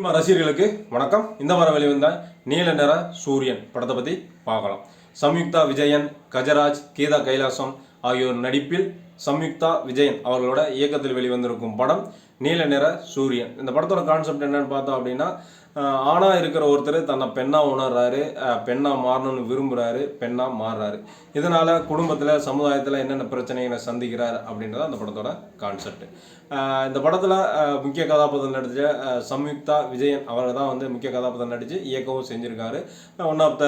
Cinema ரசிகர்களுக்கு வணக்கம். இந்த வாரம் வெளிவந்த நீல நிற சூரியன் படத்தை பற்றி பார்க்கலாம். சம்யுக்தா விஜயன் கஜராஜ் கீதா கைலாசம் ஆகியோர் நடிப்பில் சம்யுக்தா விஜயன் அவர்களோட இயக்கத்தில் வெளிவந்திருக்கும் படம் நீல நிற சூரியன். இந்த படத்தோட கான்செப்ட் என்னன்னு பார்த்தோம் அப்படின்னா ஆணாக இருக்கிற ஒருத்தர் தன்னை பெண்ணாக உணர்றாரு பெண்ணாக மாறணும்னு விரும்புகிறாரு பெண்ணாக மாறுறாரு. இதனால் குடும்பத்தில் சமுதாயத்தில் என்னென்ன பிரச்சனைகளை சந்திக்கிறார் அப்படின்றது அந்த படத்தோட கான்செப்ட் இந்த படத்தில் முக்கிய கதாபாத்திரம் நடித்த சம்யுக்தா விஜயன் அவரை தான் வந்து முக்கிய கதாபாத்திரம் நடித்து இயக்கவும் செஞ்சுருக்காரு. ஒன் ஆஃப் த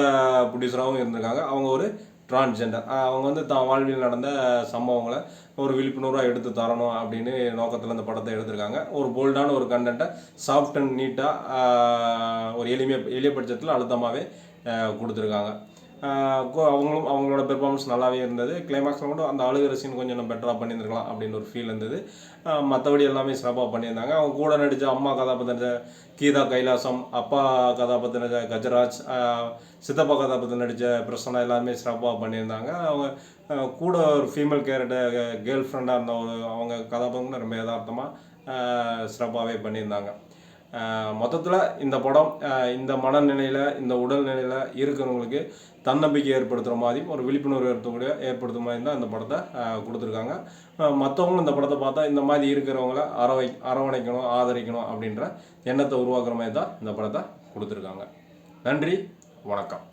ப்ரொடியூசராகவும் இருந்திருக்காங்க. அவங்க ஒரு டிரான்ஸ்ஜெண்டர் அவங்க வந்து தான் வாழ்வில் நடந்த சம்பவங்களை ஒரு விழிப்புணர்வாக எடுத்து தரணும் அப்படின்னு நோக்கத்தில் இந்த படத்தை எடுத்திருக்காங்க. ஒரு போல்டான ஒரு கண்டென்ட்டை சாஃப்ட் அண்ட் நீட்டாக ஒரு எளிமைய எளிய பட்சத்தில் அழுத்தமாகவே கொடுத்துருக்காங்க. அவங்களும் அவங்களோட பெர்ஃபார்மன்ஸ் நல்லாவே இருந்தது. கிளைமேக்ஸில் மட்டும் அந்த அழுகிற சீன் கொஞ்சம் நம்ம பெட்டராக பண்ணியிருந்துருக்கலாம் அப்படின்னு ஒரு ஃபீல் இருந்தது. மற்றபடி எல்லாமே சிறப்பாக பண்ணியிருந்தாங்க. அவங்க கூட நடித்த அம்மா கதாபாத்திரம் கீதா கைலாசம் அப்பா கதாபாத்திரம் நடித்த கஜராஜ் சித்தப்பா கதாபாத்திரம் நடித்த பிரசன்னா எல்லாருமே சிறப்பாக பண்ணியிருந்தாங்க. அவங்க கூட ஒரு ஃபீமேல் கேரக்டர் கேர்ள் ஃப்ரெண்டாக இருந்த ஒரு அவங்க கதாபாத்திரம் ரொம்ப யதார்த்தமாக சிறப்பாகவே பண்ணியிருந்தாங்க. மொத்தத்தில் இந்த படம் இந்த மனநிலையில் இந்த உடல்நிலையில் இருக்கிறவங்களுக்கு தன்னம்பிக்கை ஏற்படுத்துகிற மாதிரியும் ஒரு விழிப்புணர்வு ஏற்படுத்தக்கூடிய ஏற்படுத்துகிற மாதிரி தான் இந்த படத்தை கொடுத்துருக்காங்க. மற்றவங்களும் இந்த படத்தை பார்த்தா இந்த மாதிரி இருக்கிறவங்கள அரவை அரவணைக்கணும் ஆதரிக்கணும் அப்படின்ற எண்ணத்தை உருவாக்குற மாதிரி தான் இந்த படத்தை கொடுத்துருக்காங்க. நன்றி வணக்கம்.